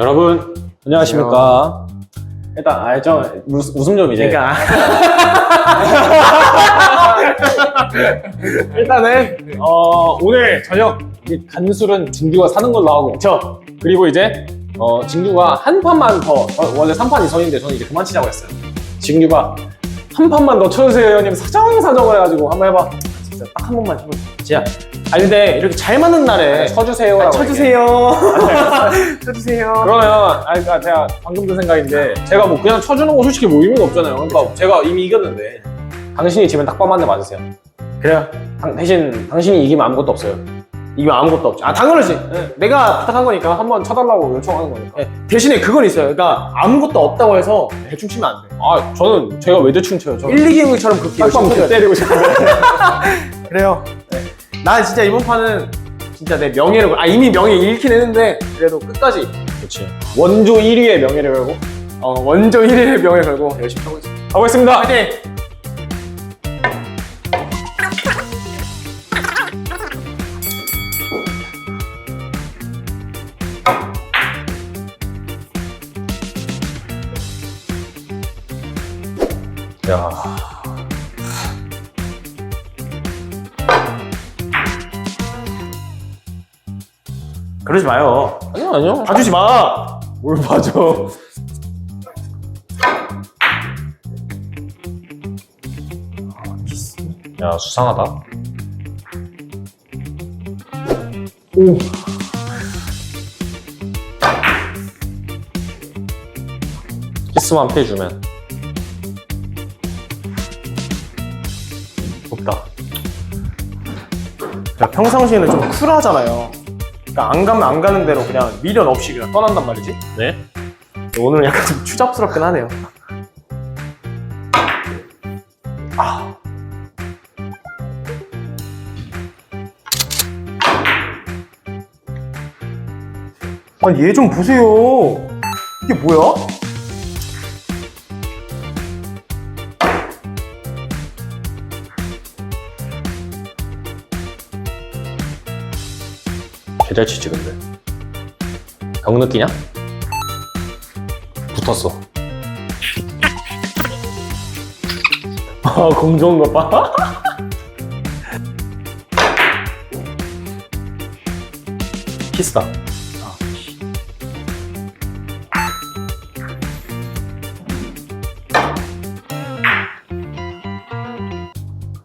여러분 안녕하십니까? 일단 아저 웃음 좀 이제. 그러니까. 일단은 어, 오늘 저녁 이 간술은 진규가 사는 걸로 하고. 저 그리고 이제 어, 진규가 한 판만 더 어, 원래 3판 이선인데 저는 이제 그만 치자고 했어요. 진규가 한 판만 더 쳐주세요 형님. 사정 사정을 해가지고 한번 해봐 진짜 딱 한 번만 해보자. 지야. 아니 근데 이렇게 잘 맞는 날에 쳐주세요 아, 쳐주세요. 쳐주세요. 그러면 아 그러니까 제가 방금 든 생각인데 제가 뭐 그냥 쳐주는 거 솔직히 뭐 의미가 없잖아요 그러니까 제가 이미 이겼는데 당신이 지면 딱밤 한 대 맞으세요 그래요. 당- 대신 당신이 이기면 아무것도 없어요 이거 아무것도 없죠. 아 당연하지. 예, 내가 부탁한 거니까. 한번 쳐달라고 요청하는 거니까 예, 대신에 그건 있어요. 그러니까 아무것도 없다고 해서 대충 치면 안 돼. 아 저는 제가 왜 대충 쳐요 저는 1, 2 경기처럼 그렇게 딱밤 열심히 쳐야 돼. 때리고 싶은데 그래요. 네. 난 진짜 이번 판은 진짜 내 명예를 걸- 아 이미 명예 잃긴 했는데 그래도 끝까지 그렇지 원조 1위의 명예를 걸고 어, 원조 1위의 명예 걸고 열심히 하고 있습니다. 가보겠습니다 파이팅! 그러지 마요. 아니요 아니요 봐주지 마. 뭘 봐줘 야 수상하다 오. 키스만 피해주면 없다. 그러니까 평상시에는 좀 쿨하잖아요. 그러니까 안 가면 안 가는 대로 그냥 미련 없이 그냥 떠난단 말이지. 네 오늘은 약간 좀 추잡스럽긴 하네요. 아. 아니 얘좀 보세요. 이게 뭐야? 개잘 치지 근데 병 느끼냐? 붙었어 아 공정한 거 봐? 키스다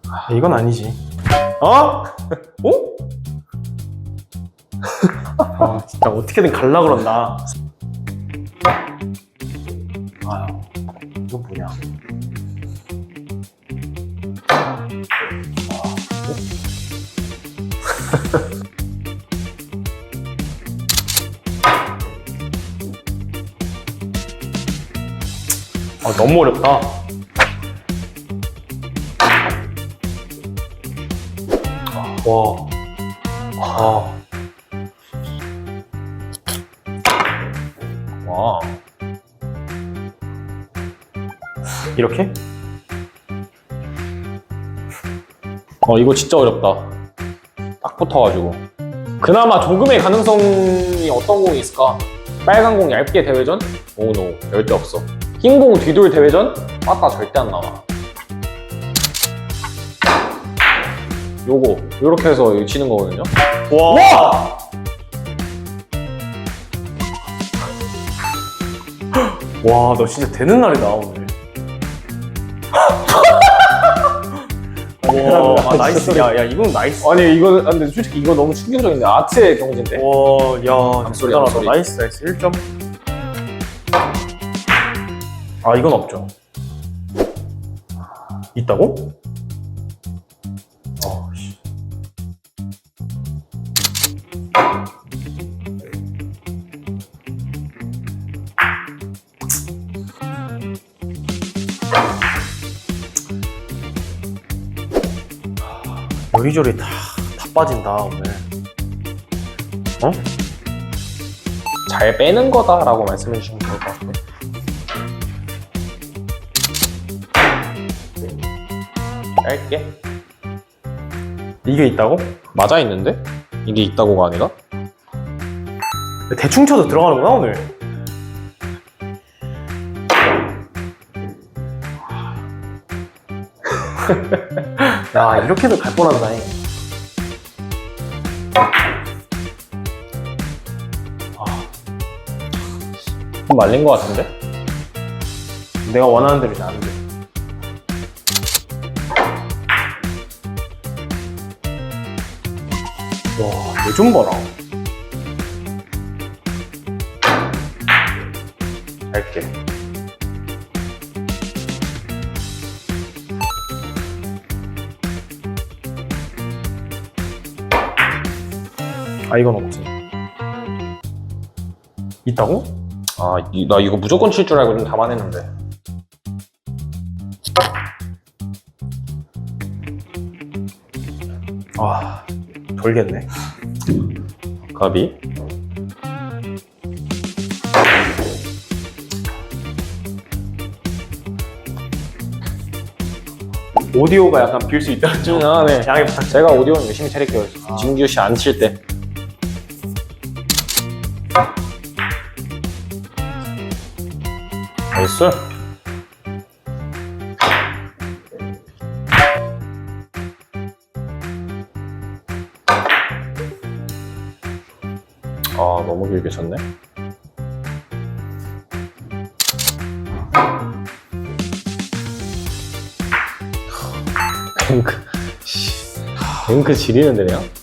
아, 이건 아니지. 어? 어? 아, 진짜 어떻게든 갈라 그런다. 아유, 이거 뭐냐. 아, 너무 어렵다. 와. 아. 와 이렇게? 어 이거 진짜 어렵다 딱 붙어가지고 그나마 조금의 가능성이 어떤 공이 있을까? 빨간 공 얇게 대회전? 오노 절대 없어 흰 공 뒤돌 대회전? 빠따 절대 안 나와 요거 요렇게 해서 이거 치는 거거든요 와! 와, 너 진짜 되는 날이다, 오늘. 와, 아, 나이스. 야, 야, 이건 나이스. 아니 이거는 아, 근데 솔직히 이거 너무 충격적인데 아트의 경지인데 와, 야, 암소리, 대단하다. 암소리. 나이스, 나이스. 1점. 아, 이건 없죠. 있다고? 어, 씨. 여기저기 다, 다 빠진다 오늘 어? 잘 빼는 거다라고 말씀해 주시면 될 것 같아요. 짧게 이게 있다고? 맞아 있는데 이게 있다고가 아니라 대충 쳐도 들어가는구나 오늘 야 이렇게도 갈 뻔한다잉. 좀 말린 것 같은데? 내가 원하는 대로 이제 안 돼. 와, 얘좀 봐라. 아, 이건 없지. 있다고? 아, 이- 나 이거 무조건 칠 줄 알고 좀 담아냈는데. 아, 돌겠네. 가비. 오디오가 약간 빌 수 있다는 점. 아, 네. 양해 부탁. 제가 오디오는 열심히 차릴게요. 아. 진규 씨 안 칠 때. 나이스. 아, 너무 길게 쳤네. 뱅크. 씨. 뱅크 지리는데, 그냥?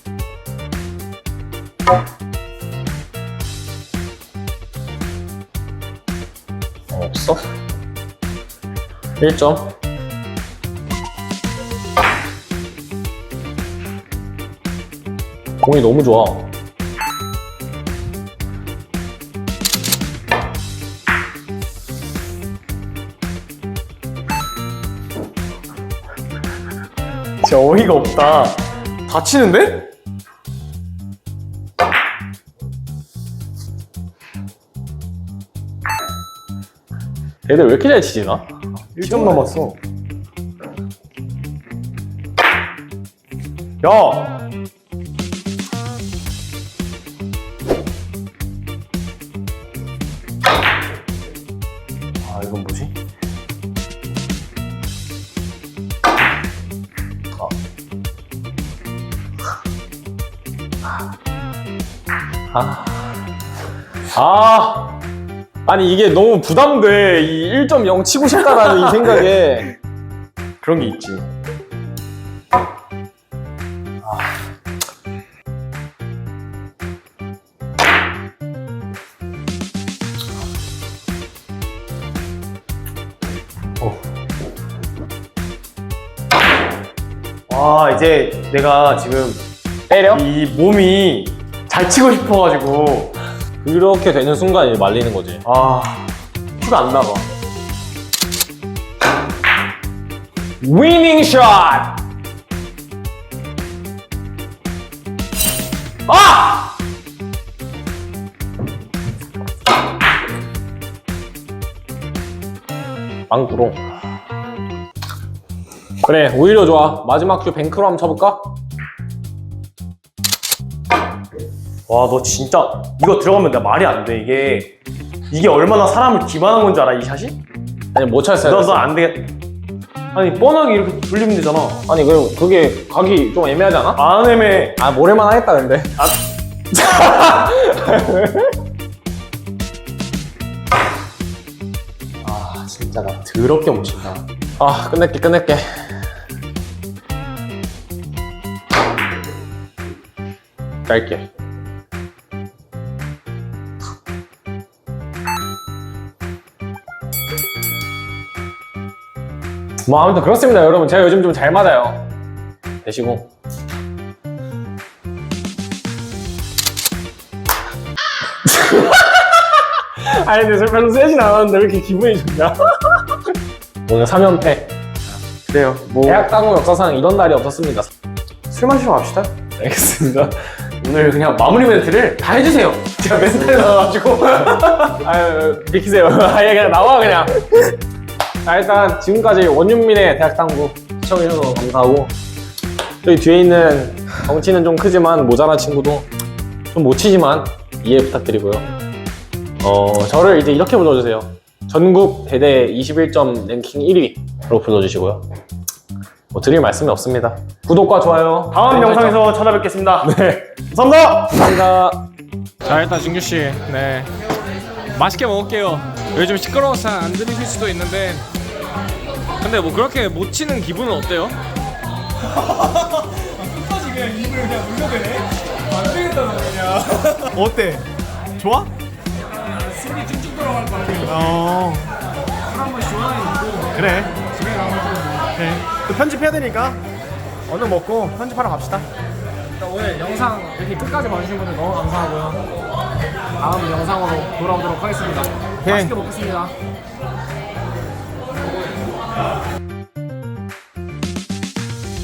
1점. 공이 너무 좋아. 진짜 어이가 없다. 다치는데? 얘들 왜 이렇게 잘 치지, 나? 1점 남았어. 야! 아, 이건 뭐지? 아. 아. 아 니, 이게 너무 부담돼. 이 1.0 치고 싶다라는 이 생각에. 그런 게 있지. 어. 와, 이제 내가 지금 때려? 이 몸이 잘 치고 싶어가지고 그렇게 되는 순간 이제 말리는 거지. 아 큐가 안 나가. 위닝 샷! 아! 빵구롱. 그래, 오히려 좋아. 마지막 큐 뱅크로 한번 쳐볼까? 와, 너 진짜 이거 들어가면 나 말이 안 돼. 이게 이게 얼마나 사람을 기만한 건줄 알아 이 샷이? 아니, 못 쳤어요. 너너안 되겠. 아니 뻔하게 이렇게 돌리면 되잖아. 아니, 그럼 그게 각이 좀 애매하지 않아? 안 애매. 아, 모래만 하겠다, 근데. 아 진짜 나 더럽게 못 친다. 아, 끝낼게, 끝낼게. 짧게. 뭐 아무튼 그렇습니다, 여러분. 제가 요즘 좀 잘 맞아요. 되시고. 아니 근데 별로 세진 않았는데 왜 이렇게 기분이 좋냐? 오늘 3연패. 그래요. 뭐 대학 당구 역사상 이런 날이 없었습니다. 술 마시러 갑시다. 알겠습니다. 오늘 그냥 마무리 멘트를 다 해주세요. 제가 멘트에 나와가지고. 아유, 비키세요. 아예 그냥 나와 그냥. 자, 일단 지금까지 원윤민의 대학 당구 시청해주셔서 감사하고 저희 뒤에 있는 덩치는 좀 크지만 모자란 친구도 좀 못 치지만 이해 부탁드리고요. 어, 저를 이제 이렇게 불러주세요. 전국 대대 21점 랭킹 1위로 불러주시고요. 뭐 드릴 말씀이 없습니다. 구독과 좋아요. 다음 영상에서 찾아뵙겠습니다. 네. 감사합니다. 감사합니다. 자 일단 준규 씨, 네 맛있게 먹을게요. 요즘 시끄러워서 잘안 들으실 수도 있는데, 근데 뭐 그렇게 못 치는 기분은 어때요? 어때? 좋아? 술이 쭉쭉 것 같아. 어. 한번 시원하게 그래. 집에 가서. 그래. 또 편집해야 되니까. 얼른 먹고 편집하러 갑시다. 오늘 영상 이렇게 끝까지 봐주신 분들 너무 감사하고요. 다음 영상으로 돌아오도록 하겠습니다. 오케이. 먹겠습니다.